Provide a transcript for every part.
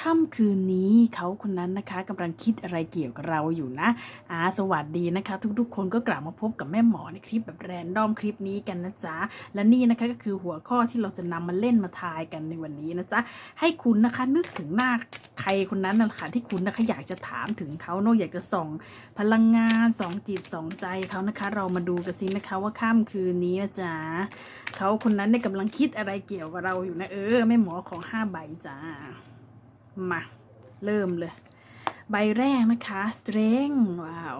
ค่ำคืนนี้เขาคนนั้นนะคะกำลังคิดอะไรเกี่ยวกับเราอยู่นะอ่าสวัสดีนะคะ ทุกๆ คนก็กลับมาพบกับแม่หมอในคลิปแบบแรนดอมคลิปนี้กันนะจ๊ะ และนี่นะคะก็คือหัวข้อที่เราจะนำมาเล่นมาทายกันในวันนี้นะจ๊ะ ให้คุณนะคะนึกถึงหน้าใครคนนั้นนะคะที่คุณนะคะอยากจะถามถึงเขาเนอะอยากจะส่องพลังงานสองจิตสองใจเขานะคะ เรามาดูกันสินะคะว่าค่ำคืนนี้นะจ๊ะเขาคนนั้นเนี่ยกำลังคิดอะไรเกี่ยวกับเราอยู่นะเออแม่หมอของห้าใบจ้า มา เริ่มเลย ใบแรกนะคะ strength ว้าว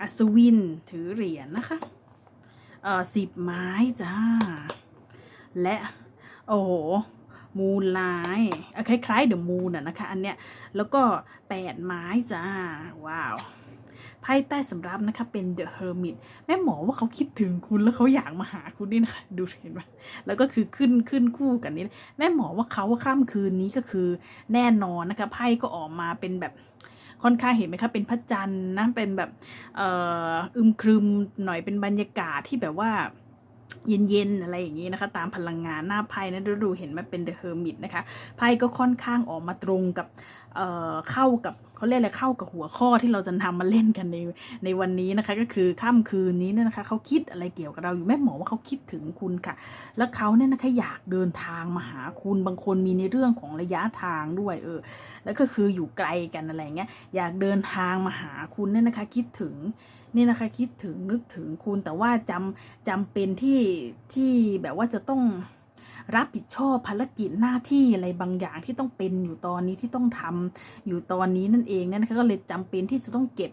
อัศวินถือเหรียญนะคะเออสิบไม้จ้า และ โอ้โห มูลไลน์คล้ายๆเดอะมูนอะนะคะ อันเนี้ย แล้วก็แปดไม้จ้า ว้าว ไพ่ใต้สำรับนะคะเป็น The Hermit แม่หมอว่าเขาคิดถึงคุณแล้วเขาอยากมาหาคุณนี่นะคะดูเห็นไหมแล้วก็คือขึ้นขึ้นคู่กันนี้แม่หมอว่าเขาว่าค่ำคืนนี้ก็คือแน่นอนนะคะไพ่ก็ออกมาเป็นแบบค่อนข้างเห็นไหมคะเป็นพระจันทร์นะเป็นแบบเอ่ออึมครึมหน่อยเป็นบรรยากาศที่แบบว่าเย็นๆอะไรอย่างนี้นะคะ ตามพลังงานหน้าไพ่นะดูเห็นไหมเป็น The Hermit นะคะไพ่ก็ค่อนข้างออกมาตรงกับเอ่อเข้ากับ เขาเรียกอะไรเข้ากับหัวข้อที่เราจะทำมาเล่นกันในในวันนี้นะคะ ก็คือค่ำคืนนี้เนี่ยนะคะเขาคิดอะไรเกี่ยวกับเราอยู่แม่หมอว่าเขาคิดถึงคุณค่ะ แล้วเขาเนี่ยนะคะอยากเดินทางมาหาคุณบางคนมีในเรื่องของระยะทางด้วยเออ แล้วก็คืออยู่ไกลกันอะไรเงี้ยอยากเดินทางมาหาคุณเนี่ยนะคะ คิดถึงนี่นะคะคิดถึงนึกถึงคุณแต่ว่าจำจำเป็นที่ที่แบบว่าจะต้อง รับผิดชอบภารกิจหน้าที่อะไรบางอย่างที่ต้องเป็นอยู่ตอนนี้ที่ต้องทำอยู่ตอนนี้นั่นเองเนี่ยนะคะก็เลยจำเป็นที่จะต้องเก็บ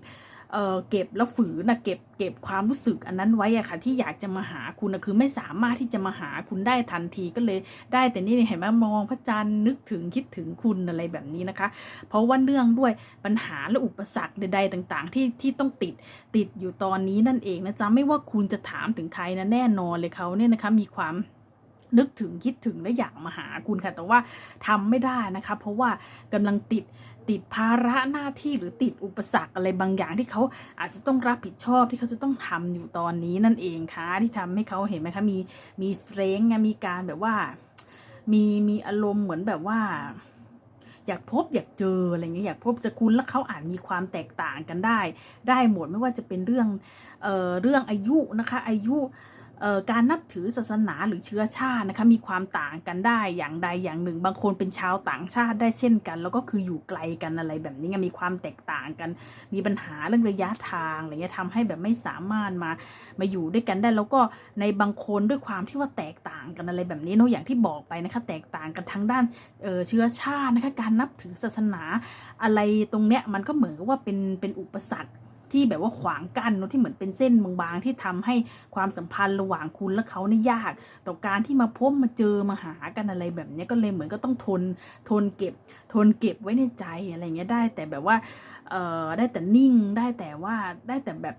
เอ่อเก็บแล้วฝืนนะเก็บเก็บความรู้สึกอันนั้นไว้อะค่ะ ที่อยากจะมาหาคุณนะคือไม่สามารถที่จะมาหาคุณได้ทันทีก็เลยได้แต่นี่เห็นไหมมองพระจันทร์นึกถึงคิดถึงคุณอะไรแบบนี้นะคะ เพราะว่าเนื่องด้วยปัญหาและอุปสรรคใด ๆ ต่างๆ ที่ที่ต้องติดติดอยู่ตอนนี้นั่นเองนะจ๊ะไม่ว่าคุณจะถามถึงใครนะแน่นอนเลยเขาเนี่ยนะคะมีความ นึกถึงคิดถึงและอยากมาหาคุณค่ะ แต่ว่าทำไม่ได้นะคะ เพราะว่ากำลังติดติดภาระหน้าที่หรือติดอุปสรรคอะไรบางอย่างที่เขาอาจจะต้องรับผิดชอบที่เขาจะต้องทำอยู่ตอนนี้นั่นเองค่ะที่ทำให้เขาเห็นไหมคะมีมีสเตรนไงมีการแบบว่า มีมีอารมณ์เหมือนแบบว่าอยากพบอยากเจออะไรเงี้ยอยากพบจะคุณแล้วเขาอาจมีความแตกต่างกันได้ ได้หมดไม่ว่าจะเป็นเรื่องเอ่อเรื่องอายุนะคะ อายุ การนับถือศาสนาหรือเชื้อชาตินะคะมีความต่างกันได้อย่างใดอย่างหนึ่ง บางคนเป็นชาวต่างชาติได้เช่นกัน แล้วก็คืออยู่ไกลกันอะไรแบบนี้ไงมีความแตกต่างกัน มีปัญหาเรื่องระยะทางอะไรเงี้ยทำให้แบบไม่สามารถมามาอยู่ด้วยกันได้ แล้วก็ในบางคนด้วยความที่ว่าแตกต่างกันอะไรแบบนี้เนอะอย่างที่บอกไปนะคะแตกต่างกันทั้งด้านเเชื้อชาตินะคะการนับถือศาสนาอะไรตรงเนี้ยมันก็เหมือนกับว่าเป็นเป็นอุปสรรค ที่แบบว่าขวางกั้นเนอะที่เหมือนเป็นเส้นบางๆที่ทำให้ความสัมพันธ์ระหว่างคุณและเขาเนี่ยยาก ต่อการที่มาพบมาเจอมาหากันอะไรแบบเนี้ยก็เลยเหมือนก็ต้องทนทนเก็บ ทนเก็บไว้ในใจอะไรเงี้ยได้ แต่แบบว่าเอ่อได้แต่นิ่งได้แต่ว่าได้แต่แบบ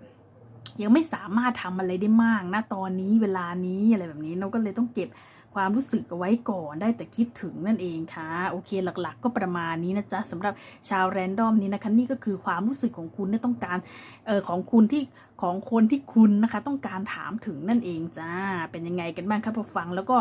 ยังไม่สามารถทำอะไรได้มากนะตอนนี้เวลานี้อะไรแบบนี้เราก็เลยต้องเก็บ ความรู้สึกเอาไว้ก่อนได้แต่คิดถึงนั่นเองค่ะโอเคหลักๆ ก็ประมาณนี้นะจ๊ะสำหรับชาวแรนดอมนี้นะคะนี่ก็คือความรู้สึกของคุณเนี่ยต้องการเออของคุณที่ของคนที่คุณนะคะ ต้องการถามถึงนั่นเองจ้าเป็นยังไงกันบ้างครับพอฟังแล้วก็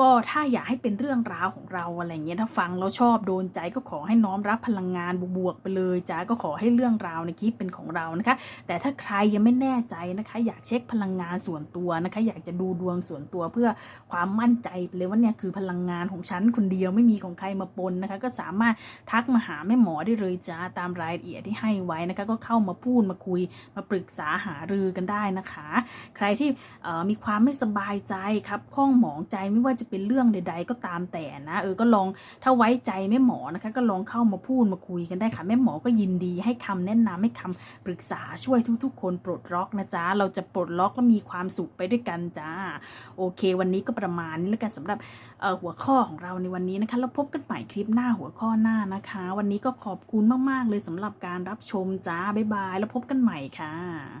ก็ถ้าอยากให้เป็นเรื่องราวของเราอะไรเงี้ยถ้าฟังแล้วชอบโดนใจก็ขอให้น้อมรับพลังงานบวกๆไปเลยจ้าก็ขอให้เรื่องราวในคลิปเป็นของเรานะคะ แต่ถ้าใครยังไม่แน่ใจนะคะ อยากเช็คพลังงานส่วนตัวนะคะ อยากจะดูดวงส่วนตัวเพื่อความมั่นใจไปเลยว่าเนี่ยคือพลังงานของฉันคนเดียวไม่มีของใครมาปนนะคะ ก็สามารถทักมาหาแม่หมอได้เลยจ้าตามรายละเอียดที่ให้ไว้นะคะ ก็เข้ามาพูดมาคุยมาปรึกษาหารือกันได้นะคะ ใครที่มีความไม่สบายใจครับข้องหมองใจไม่ว่าจะเป็นเรื่องใด ๆ ก็ตามแต่นะ เออก็ลองถ้าไว้ใจแม่หมอนะคะ ก็ลองเข้ามาพูดมาคุยกันได้ค่ะ แม่หมอก็ยินดีให้คำแนะนำให้คำปรึกษาช่วยทุก ๆ คนปลดล็อกนะจ๊ะเราจะปลดล็อกและมีความสุขไปด้วยกันจ้าโอเค วันนี้ก็ประมาณนี้แล้วกันสำหรับหัวข้อของเราในวันนี้นะคะแล้วพบกันใหม่คลิปหน้าหัวข้อหน้านะคะ วันนี้ก็ขอบคุณมากๆเลยสำหรับการรับชมจ้าบ๊ายบาย แล้วพบกันใหม่ค่ะ